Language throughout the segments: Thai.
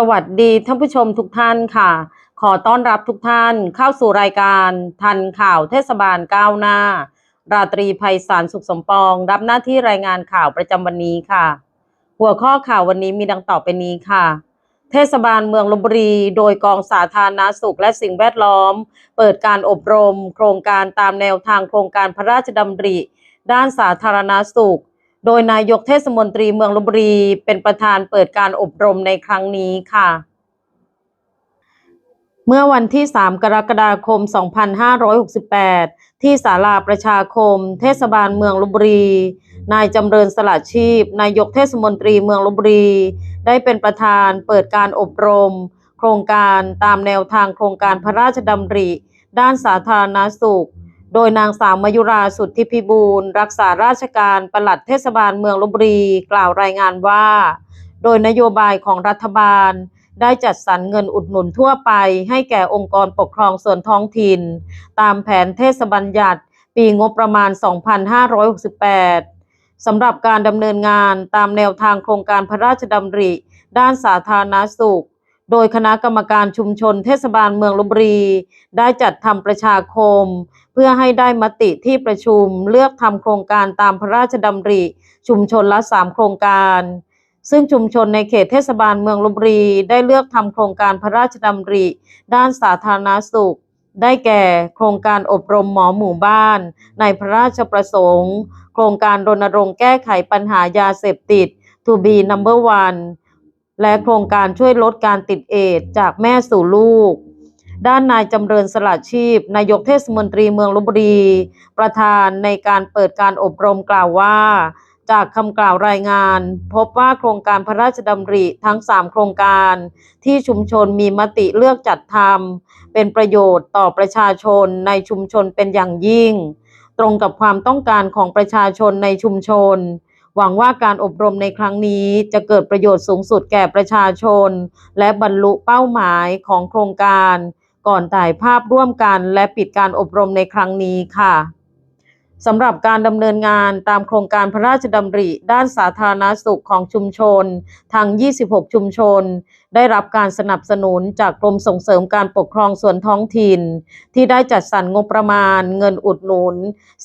สวัสดีท่านผู้ชมทุกท่านค่ะ ขอต้อนรับทุกท่านเข้าสู่รายการทันข่าวเทศบาลก้าวหน้า ราตรีภัยสารสุขสมปอง รับหน้าที่รายงานข่าวประจำวันนี้ค่ะ หัวข้อข่าววันนี้มีดังต่อไปนี้ค่ะ เทศบาลเมืองลบบุรี โดยกองสาธารณสุขและสิ่งแวดล้อม เปิดการอบรม โครงการตามแนวทางโครงการพระราชดำริ ด้านสาธารณสุข โดยนายกเทศมนตรีเมืองลบบุรี เป็นประธานเปิดการอบรมในครั้งนี้ค่ะ เมื่อวันที่ 3 กรกฎาคม 2568 ที่ศาลาประชาคม เทศบาลเมืองลบบุรี นายจำเริญสละชีพ นายกเทศมนตรีเมืองลบบุรี ได้เป็นประธานเปิดการอบรม โครงการตามแนวทางโครงการพระราชดำริ ด้านสาธารณสุข โดยนางสาวมยุราสุทธิพิบูลรักษาราชการปลัดเทศบาลเมืองลบบุรีกล่าวรายงานว่า โดยนโยบายของรัฐบาลได้จัดสรรเงินอุดหนุนทั่วไป ให้แก่องค์กรปกครองส่วนท้องถิ่น ตามแผนเทศบัญญัติ ปีงบประมาณ 2568 สำหรับการดำเนินงานตามแนวทางโครงการพระราชดำริ ด้านสาธารณสุข โดยคณะกรรมการชุมชนเทศบาลเมืองลบบุรี ได้จัดทำประชาคม เพื่อให้ได้มติที่ประชุมเลือกทำโครงการตามพระราชดำริ ชุมชนละ3โครงการ ซึ่งชุมชนในเขตเทศบาลเมืองลบบุรี ได้เลือกทำโครงการพระราชดำริ ด้านสาธารณสุข ได้แก่โครงการอบรมหมอหมู่บ้าน ในพระราชประสงค์ โครงการรณรงค์แก้ไขปัญหายาเสพติด to be number one และโครงการช่วยลดการติดเอดจากแม่สู่ลูก ด้านนายจำเริญสละชีพ นายกเทศมนตรีเมืองลบบุรี ประธานในการเปิดการอบรมกล่าวว่า จากคำกล่าวรายงาน พบว่าโครงการพระราชดำริทั้ง 3 โครงการ ที่ชุมชนมีมติเลือกจัดทำเป็นประโยชน์ต่อประชาชนในชุมชนเป็นอย่างยิ่ง ตรงกับความต้องการของประชาชนในชุมชน หวังว่าการอบรมในครั้งนี้จะเกิดประโยชน์สูงสุดแก่ประชาชน และบรรลุเป้าหมายของโครงการ ก่อนถ่ายภาพร่วมกันและปิดการอบรมในครั้งนี้ค่ะ สำหรับการดำเนินงานตามโครงการพระราชดำริ ด้านสาธารณสุขของชุมชนทั้ง26 ชุมชน ได้รับการสนับสนุนจากกรมส่งเสริมการปกครองส่วนท้องถิ่น ที่ได้จัดสรรงบประมาณเงินอุดหนุน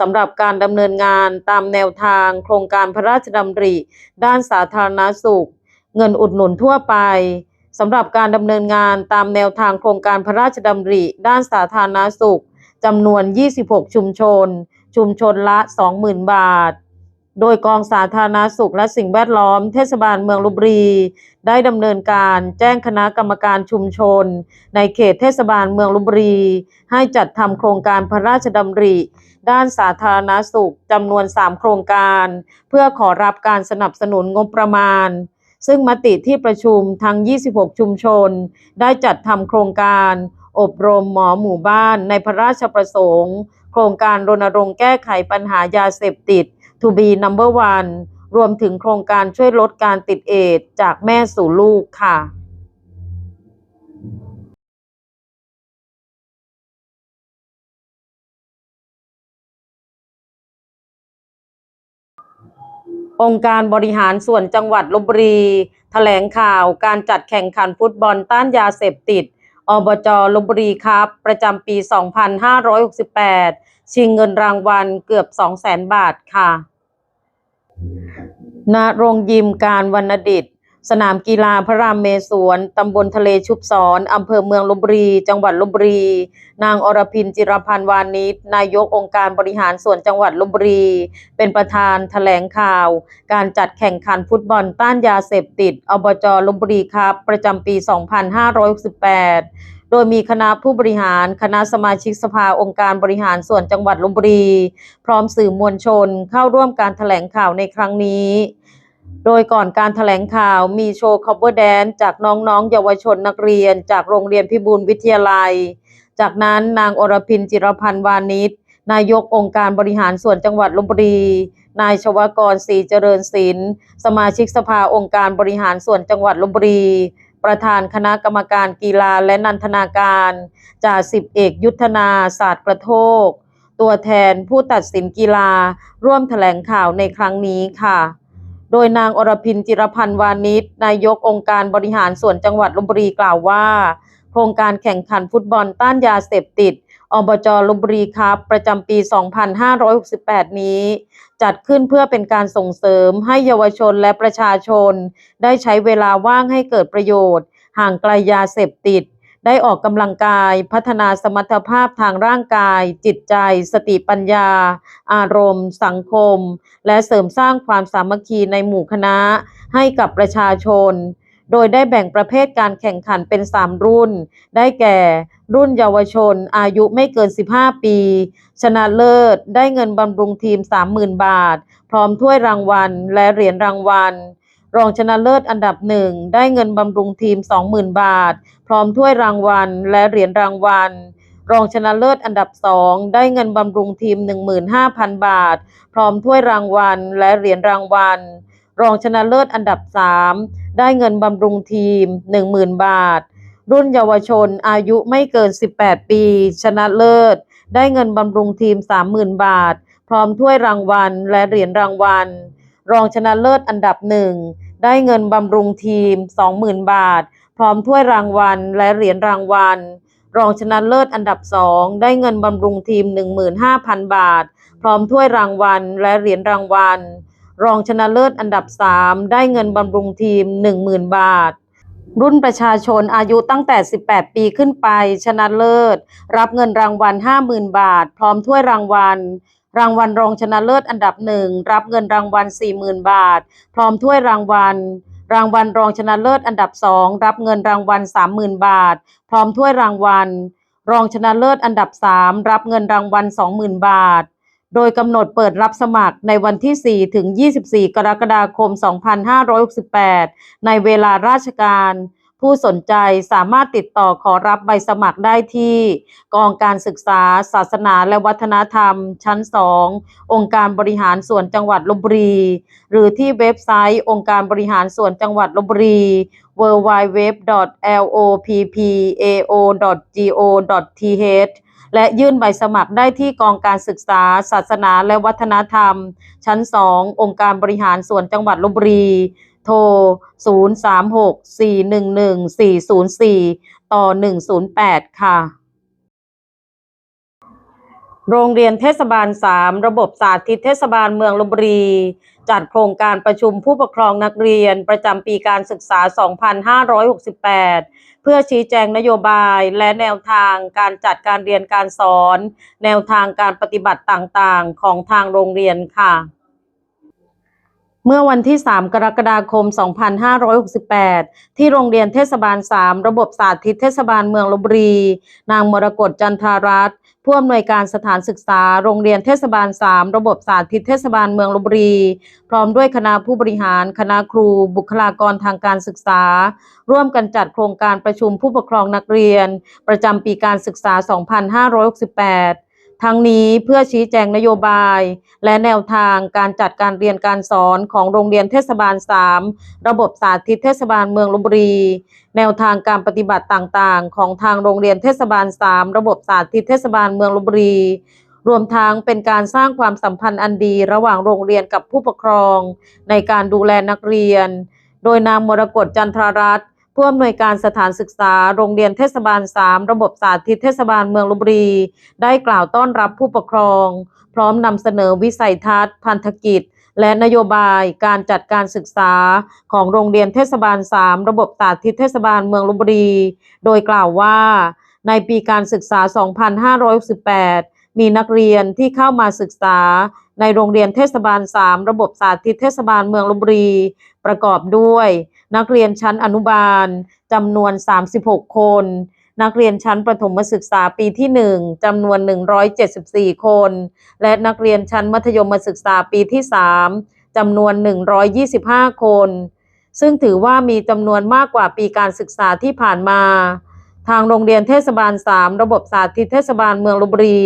สำหรับการดำเนินงานตามแนวทางโครงการพระราชดำริ ด้านสาธารณสุข เงินอุดหนุนทั่วไปสำหรับการดำเนินงานตามแนวทางโครงการพระราชดำริ ด้านสาธารณสุขจำนวน 26 ชุมชน ชุมชนละ 20,000 บาท โดยกองสาธารณสุขและสิ่งแวดล้อมเทศบาลเมืองลบบุรี ได้ดำเนินการแจ้งคณะกรรมการชุมชน ในเขตเทศบาลเมืองลบบุรี ให้จัดทำโครงการพระราชดำริ ด้านสาธารณสุขจำนวน 3 โครงการ เพื่อขอรับการสนับสนุนงบประมาณซึ่งมติที่ประชุมทั้ง 26 ชุมชน ได้จัดทำโครงการ อบรมหมอหมู่บ้านในพระราชประสงค์ โครงการรณรงค์แก้ไขปัญหายาเสพติด to be number one รวมถึงโครงการช่วยลดการติดเอดจากแม่สู่ลูกค่ะองค์การบริหารส่วนจังหวัดลบบุรี แถลงข่าวการจัดแข่งขันฟุตบอลต้านยาเสพติด อบจลบบุรีครับ ประจำปี 2568 ชิงเงินรางวัลเกือบ 200,000 บาทค่ะณโรงยิมการวรรณดิต สนามกีฬาพระรามเมศวรตำบลทะเลชุบศรอำเภอเมืองลบบุรี จังหวัดลบบุรี นางอรพินจิรพันธ์วานิช นายกองค์การบริหารส่วนจังหวัดลบบุรี เป็นประธานแถลงข่าว การจัดแข่งขันฟุตบอลต้านยาเสพติด อบจลบบุรีครับ ประจำปี 2568โดยมีคณะผู้บริหาร คณะสมาชิกสภาองค์การบริหารส่วนจังหวัดลบบุรี พร้อมสื่อมวลชนเข้าร่วมการแถลงข่าวในครั้งนี้ โดยก่อนการแถลงข่าวมีโชว์ cover dance จากน้องๆ เยาวชนนักเรียน จากโรงเรียนพิบูลวิทยาลัย จากนั้นนางอรพินจิรพันธ์วานิชนายกองค์การบริหารส่วนจังหวัดลบบุรี นายชวกรศรีเจริญศิลป์สมาชิกสภาองค์การบริหารส่วนจังหวัดลบบุรี ประธานคณะกรรมการกีฬาและนันทนาการจ่าสิบเอกยุทธนาศาสตร์กระโทก ตัวแทนผู้ตัดสินกีฬาร่วมแถลงข่าวในครั้งนี้ค่ะ โดยนางอรพินจิรพันธ์วานิชนายกองค์การบริหารส่วนจังหวัดลบบุรีกล่าวว่า โครงการแข่งขันฟุตบอลต้านยาเสพติด อบจลบบุรีครับประจำปี 2568 นี้ จัดขึ้นเพื่อเป็นการส่งเสริมให้เยาวชนและประชาชน ได้ใช้เวลาว่างให้เกิดประโยชน์ ห่างไกลยาเสพติด ได้ออกกำลังกายพัฒนาสมรรถภาพทางร่างกาย จิตใจ สติปัญญา อารมณ์ สังคม และเสริมสร้างความสามัคคีในหมู่คณะให้กับประชาชน โดยได้แบ่งประเภทการแข่งขันเป็น 3 รุ่น ได้แก่ รุ่นเยาวชน อายุไม่เกิน 15 ปี ชนะเลิศ ได้เงินบำรุงทีม 30,000 บาท พร้อมถ้วยรางวัลและเหรียญรางวัล รองชนะเลิศอันดับหนึ่งได้เงินบำรุงทีม 20,000 บาท พร้อมถ้วยรางวัลและเหรียญรางวัล รองชนะเลิศอันดับสองได้เงินบำรุงทีม 15,000 บาท พร้อมถ้วยรางวัลและเหรียญรางวัล รองชนะเลิศอันดับสามได้เงินบำรุงทีม 10,000 บาท รุ่นเยาวชนอายุไม่เกิน 18 ปี ชนะเลิศ ได้เงินบำรุงทีม 30,000 บาท พร้อมถ้วยรางวัลและเหรียญรางวัล รองชนะเลิศอันดับหนึ่ง ได้เงินบำรุงทีม 20,000 บาท พร้อมถ้วยรางวัลและเหรียญรางวัล รองชนะเลิศอันดับสองได้เงินบำรุงทีม 15,000 บาท พร้อมถ้วยรางวัลและเหรียญรางวัล รองชนะเลิศอันดับสามได้เงินบำรุงทีม 10,000 บาทรุ่นประชาชนอายุตั้งแต่ 18 ปีขึ้นไป ชนะเลิศ รับเงินรางวัล 50,000 บาท พร้อมถ้วยรางวัล รางวัลรองชนะเลิศอันดับหนึ่งรับเงินรางวัล 40,000 บาท พร้อมถ้วยรางวัล รางวัลรองชนะเลิศอันดับสองรับเงินรางวัล 30,000 บาท พร้อมถ้วยรางวัล รองชนะเลิศอันดับสามรับเงินรางวัล 20,000 บาท โดยกำหนดเปิดรับสมัครในวันที่ 4 ถึง 24 กรกฎาคม 2568 ในเวลาราชการ ผู้สนใจสามารถติดต่อขอรับใบสมัครได้ที่ กองการศึกษา ศาสนาและวัฒนธรรม ชั้น 2 องค์การบริหารส่วนจังหวัดลบบุรี หรือที่เว็บไซต์องค์การบริหารส่วนจังหวัดลบบุรี www.loppao.go.th และยื่นใบสมัครได้ที่กองการศึกษา ศาสนาและวัฒนธรรม ชั้น 2 องค์การบริหารส่วนจังหวัดลบบุรี โทร 036-411-404 ต่อ 108 ค่ะ โรงเรียนเทศบาล 3 ระบบสาธิตเทศบาลเมืองลบบุรี จัดโครงการประชุมผู้ปกครองนักเรียนประจำปีการศึกษา 2568 เพื่อชี้แจงนโยบายและแนวทางการจัดการเรียนการสอน แนวทางการปฏิบัติต่างๆ ของทางโรงเรียนค่ะ เมื่อวันที่ 3 กรกฎาคม 2568 ที่โรงเรียนเทศบาล 3 ระบบสาธิตเทศบาลเมืองลบบุรี นางมรกตจันทารัตน์ผู้อำนวยการสถานศึกษา โรงเรียนเทศบาล 3 ระบบสาธิตเทศบาลเมืองลบบุรี พร้อมด้วยคณะผู้บริหาร คณะครู บุคลากรทางการศึกษา ร่วมกันจัดโครงการประชุมผู้ปกครองนักเรียน ประจำปีการศึกษา 2568 ทั้งนี้เพื่อชี้แจงนโยบาย และแนวทางการจัดการเรียนการสอนของโรงเรียนเทศบาล 3 ระบบสาธิตเทศบาลเมืองลบบุรี แนวทางการปฏิบัติต่างๆ ของทางโรงเรียนเทศบาล 3 ระบบสาธิตเทศบาลเมืองลบบุรี รวมทั้งเป็นการสร้างความสัมพันธ์อันดีระหว่างโรงเรียนกับผู้ปกครอง ในการดูแลนักเรียน โดยนางมรกตจันทรรัตน์ ผู้อำนวยการสถานศึกษา โรงเรียนเทศบาล 3 ระบบสาธิตเทศบาลเมืองลบบุรี ได้กล่าวต้อนรับผู้ปกครอง พร้อมนำเสนอวิสัยทัศน์ พันธกิจ และนโยบายการจัดการศึกษาของโรงเรียนเทศบาล 3 ระบบสาธิตเทศบาลเมืองลบบุรี โดยกล่าวว่า ในปีการศึกษา 2518 มีนักเรียนที่เข้ามาศึกษาในโรงเรียนเทศบาล 3 ระบบสาธิตเทศบาลเมืองลบบุรี ประกอบด้วย นักเรียนชั้นอนุบาลจำนวน 36 คน นักเรียนชั้นประถมศึกษาปีที่ 1จำนวน 174 คน และนักเรียนชั้นมัธยมศึกษาปีที่ 3จำนวน 125 คน ซึ่งถือว่ามีจำนวนมากกว่าปีการศึกษาที่ผ่านมา ทางโรงเรียนเทศบาล 3 ระบบสาธิตเทศบาลเมืองลบบุรี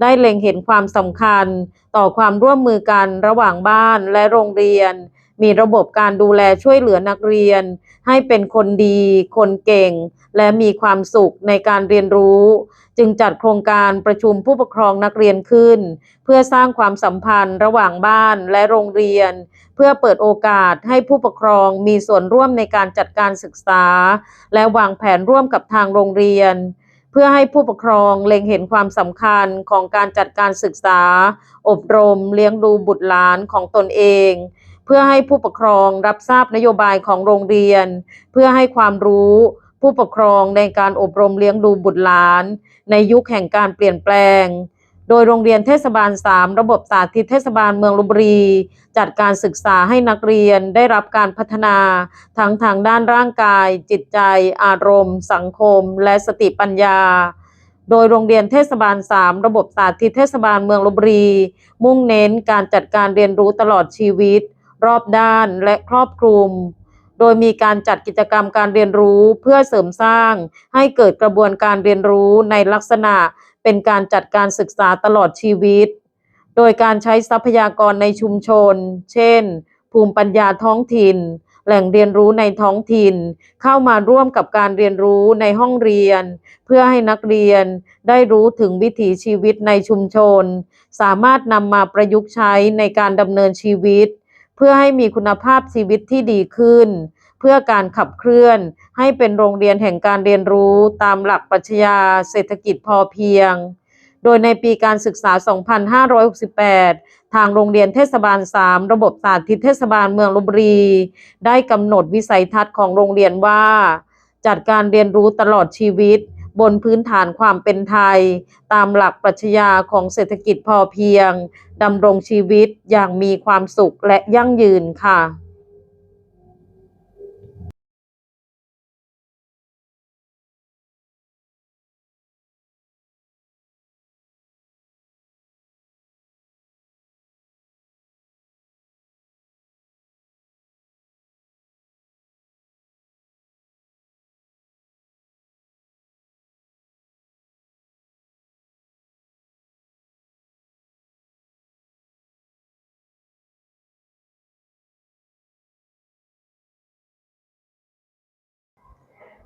ได้เล็งเห็นความสำคัญ ต่อความร่วมมือกันระหว่างบ้านและโรงเรียน มีระบบการดูแลช่วยเหลือนักเรียน ให้เป็นคนดี คนเก่ง และมีความสุขในการเรียนรู้ จึงจัดโครงการประชุมผู้ปกครองนักเรียนขึ้น เพื่อสร้างความสัมพันธ์ระหว่างบ้านและโรงเรียน เพื่อเปิดโอกาสให้ผู้ปกครองมีส่วนร่วมในการจัดการศึกษา และวางแผนร่วมกับทางโรงเรียนเพื่อให้ผู้ปกครองเล็งเห็นความสำคัญของการจัดการศึกษา อบรม เลี้ยงดูบุตรหลานของตนเอง เพื่อให้ผู้ปกครองรับทราบนโยบายของโรงเรียน เพื่อให้ความรู้ผู้ปกครองในการอบรมเลี้ยงดูบุตรหลาน ในยุคแห่งการเปลี่ยนแปลง โดยโรงเรียนเทศบาล 3 ระบบสาธิตเทศบาลเมืองลบบุรี จัดการศึกษาให้นักเรียนได้รับการพัฒนาทั้งทางด้านร่างกาย จิตใจ อารมณ์ สังคม และสติปัญญาโดยโรงเรียนเทศบาล 3 ระบบสาธิตเทศบาลเมืองลบบุรี มุ่งเน้นการจัดการเรียนรู้ตลอดชีวิต รอบด้านและครอบคลุม โดยมีการจัดกิจกรรมการเรียนรู้เพื่อเสริมสร้าง ให้เกิดกระบวนการเรียนรู้ในลักษณะเป็นการจัดการศึกษาตลอดชีวิต โดยการใช้ทรัพยากรในชุมชน เช่น ภูมิปัญญาท้องถิ่น แหล่งเรียนรู้ในท้องถิ่น เข้ามาร่วมกับการเรียนรู้ในห้องเรียน เพื่อให้นักเรียนได้รู้ถึงวิถีชีวิตในชุมชน สามารถนำมาประยุกต์ใช้ในการดำเนินชีวิต เพื่อให้มีคุณภาพชีวิตที่ดีขึ้น เพื่อการขับเคลื่อน ให้เป็นโรงเรียนแห่งการเรียนรู้ตามหลักปรัชญาเศรษฐกิจพอเพียง โดยในปีการศึกษา 2568 ทางโรงเรียนเทศบาล 3 ระบบสาธิตเทศบาลเมืองลบบุรี ได้กำหนดวิสัยทัศน์ของโรงเรียนว่า จัดการเรียนรู้ตลอดชีวิต บนพื้นฐานความเป็นไทย ตามหลักปรัชญาของเศรษฐกิจพอเพียงดำรงชีวิตอย่างมีความสุขและยั่งยืนค่ะ